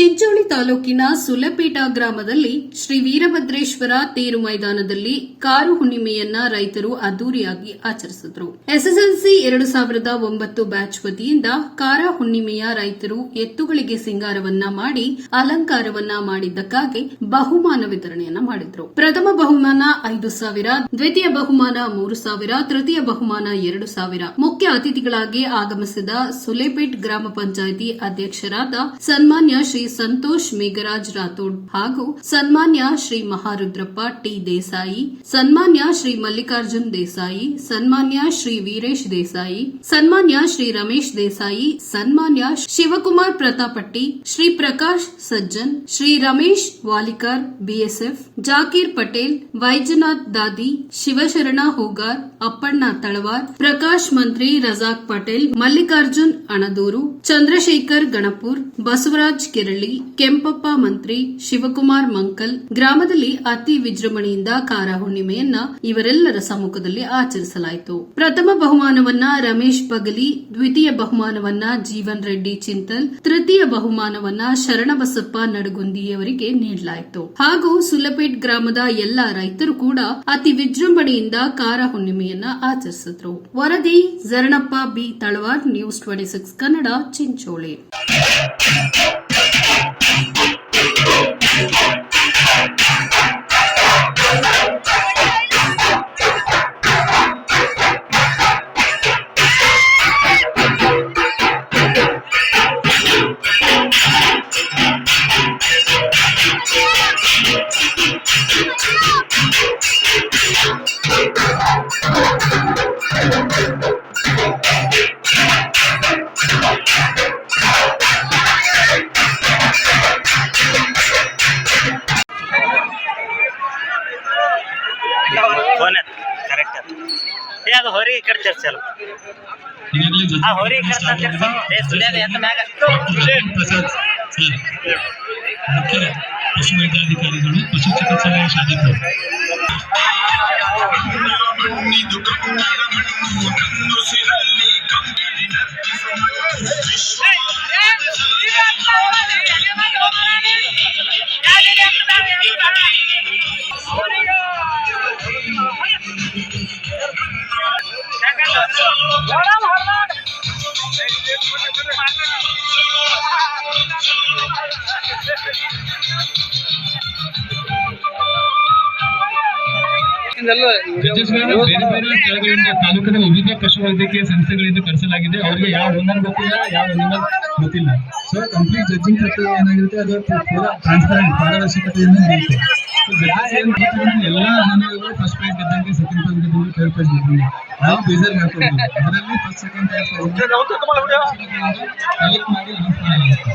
ಚಿಂಚೋಳಿ ತಾಲೂಕಿನ ಸುಲಪೇಟ ಗ್ರಾಮದಲ್ಲಿ ಶ್ರೀ ವೀರಭದ್ರೇಶ್ವರ ತೇರು ಮೈದಾನದಲ್ಲಿ ಕಾರು ಹುಣ್ಣಿಮೆಯನ್ನ ರೈತರು ಅದ್ದೂರಿಯಾಗಿ ಆಚರಿಸಿದರು. ಎಸ್ಎಸ್ಎಲ್ಸಿ ಎರಡು ಸಾವಿರದ ಒಂಬತ್ತು ಬ್ಯಾಚ್ ವತಿಯಿಂದ ಕಾರ ಹುಣ್ಣಿಮೆಯ ರೈತರು ಎತ್ತುಗಳಿಗೆ ಸಿಂಗಾರವನ್ನ ಮಾಡಿ ಅಲಂಕಾರವನ್ನ ಮಾಡಿದ್ದಕ್ಕಾಗಿ ಬಹುಮಾನ ವಿತರಣೆಯನ್ನ ಮಾಡಿದ್ರು. ಪ್ರಥಮ ಬಹುಮಾನ ಐದು ಸಾವಿರ, ದ್ವಿತೀಯ ಬಹುಮಾನ ಮೂರು ಸಾವಿರ, ತೃತೀಯ ಬಹುಮಾನ ಎರಡು ಸಾವಿರ. ಮುಖ್ಯ ಅತಿಥಿಗಳಾಗಿ ಆಗಮಿಸಿದ ಸುಲೇಪೇಟ್ ಗ್ರಾಮ ಪಂಚಾಯಿತಿ ಅಧ್ಯಕ್ಷರಾದ ಸನ್ಮಾನ್ಯ ಶ್ರೀ ಸಂತೋಷ್ ಮೇಘರಾಜ್ ರಾಥೋಡ್ ಹಾಗೂ ಸನ್ಮಾನ್ಯ ಶ್ರೀ ಮಹಾರುದ್ರಪ್ಪ ಟಿ ದೇಸಾಯಿ ಸನ್ಮಾನ್ಯ ಶ್ರೀ ಮಲ್ಲಿಕಾರ್ಜುನ್ ದೇಸಾಯಿ ಸನ್ಮಾನ್ಯ ಶ್ರೀ ವೀರೇಶ್ ದೇಸಾಯಿ ಸನ್ಮಾನ್ಯ ಶ್ರೀ ರಮೇಶ್ ದೇಸಾಯಿ ಸನ್ಮಾನ್ಯ ಶಿವಕುಮಾರ್ ಪ್ರತಾಪಟ್ಟಿ ಶ್ರೀ ಪ್ರಕಾಶ್ ಸಜ್ಜನ್ ಶ್ರೀ ರಮೇಶ್ ವಾಲಿಕರ್ ಬಿಎಸ್ಎಫ್ ಜಾಕೀರ್ ಪಟೇಲ್ ವೈಜನಾಥ್ ದಾದಿ ಶಿವಶರಣ ಹೂಗಾರ್ ಅಪ್ಪಣ್ಣ ತಳವಾರ್ ಪ್ರಕಾಶ್ ಮಂತ್ರಿ ರಜಾಕ್ ಪಟೇಲ್ ಮಲ್ಲಿಕಾರ್ಜುನ್ ಅಣದೂರು ಚಂದ್ರಶೇಖರ್ ಗಣಪುರ್ ಬಸವರಾಜ್ ಕೆರಳಿ ಕೆಂಪಪ್ಪ ಮಂತ್ರಿ, ಶಿವಕುಮಾರ್ ಮಂಕಲ್, ಗ್ರಾಮದಲ್ಲಿ ಅತಿ ವಿಜೃಂಭಣೆಯಿಂದ ಕಾರ ಹುಣ್ಣಿಮೆಯನ್ನ ಇವರೆಲ್ಲರ ಸಮ್ಮುಖದಲ್ಲಿ ಆಚರಿಸಲಾಯಿತು. ಪ್ರಥಮ ಬಹುಮಾನವನ್ನ ರಮೇಶ್ ಬಗಲಿ, ದ್ವಿತೀಯ ಬಹುಮಾನವನ್ನ ಜೀವನ್ ರೆಡ್ಡಿ ಚಿಂತಲ್, ತೃತೀಯ ಬಹುಮಾನವನ್ನ ಶರಣಬಸಪ್ಪ ನಡಗುಂದಿಯವರಿಗೆ ನೀಡಲಾಯಿತು. ಹಾಗೂ ಸುಲಪೇಟ್ ಗ್ರಾಮದ ಎಲ್ಲಾ ರೈತರು ಕೂಡ ಅತಿ ವಿಜೃಂಭಣೆಯಿಂದ ಕಾರ ಹುಣ್ಣಿಮೆಯನ್ನ ಆಚರಿಸಿದ್ರು. ವರದಿ, Jaranappa B Talawar, news twenty six Kannada, Chincholi. Thank you. ಏ ಅದು ಹೊರಗೆ ಈ ಕಡೆ ಚರ್ಚೆ ಅಲ್ಲ ಈಗಾಗಲೇ ಜೊತೆ ಆ ಹೊರಗೆ ಈ ಕಡೆ ಚರ್ಚೆ ಏ ಸುಳ್ಯದ ಎತ್ತ ಮ್ಯಾಗ ಪ್ರಸಾದ್ ಸರ್ ಮುಖ್ಯ ಪಶು ವೈದ್ಯಾಧಿಕಾರಿಗಳು ಪಶು ಚಿಕಿತ್ಸಾಲಯ ಶಾಸಕರು ಜಡ್ಜಸ್ಗಳನ್ನ ಬೇರೆ ಬೇರೆ ತಾಲೂಕಿನ ವಿವಿಧ ಪಶು ವೈದ್ಯಕೀಯ ಸಂಸ್ಥೆಗಳಿಂದ ಕರೆಸಲಾಗಿದೆ. ಅವರಿಗೆ ಯಾವ ಒಂದನ್ನು ಗೊತ್ತಿಲ್ಲ ಯಾವ ಒಂದನ್ನು ಗೊತ್ತಿಲ್ಲ. ಸೊ ಕಂಪ್ಲೀಟ್ ಜಡ್ಜಿಂಗ್ ಪ್ರಕ್ರಿಯೆ ಏನಾಗಿರುತ್ತೆ ಅದು ಪೂರಾ ಟ್ರಾನ್ಸ್ಪರೆಂಟ್ ಏನ್ ಮಾಡ್ತಾರೆ, ಎಲ್ಲ ಅನಿಮಲ್ಗಳು ಫಸ್ಟ್ ಪ್ರೈಸ್ ಗೆದ್ದಂಗೆ ಸೆಕೆಂಡ್ ಪ್ರೈಸ್ ಗೆದ್ದಂಗೆ ಥರ್ಡ್ ಪ್ರೈಸ್ ಗೆದ್ದಂಗೆ. ನಾವು ಬೇಜಾರ್ ಮಾಡ್ಕೊಳ್ತೀವಿ ಅದರಲ್ಲಿ first second third prize collect ಮಾಡಿ announce ಮಾಡಲಾಗುತ್ತೆ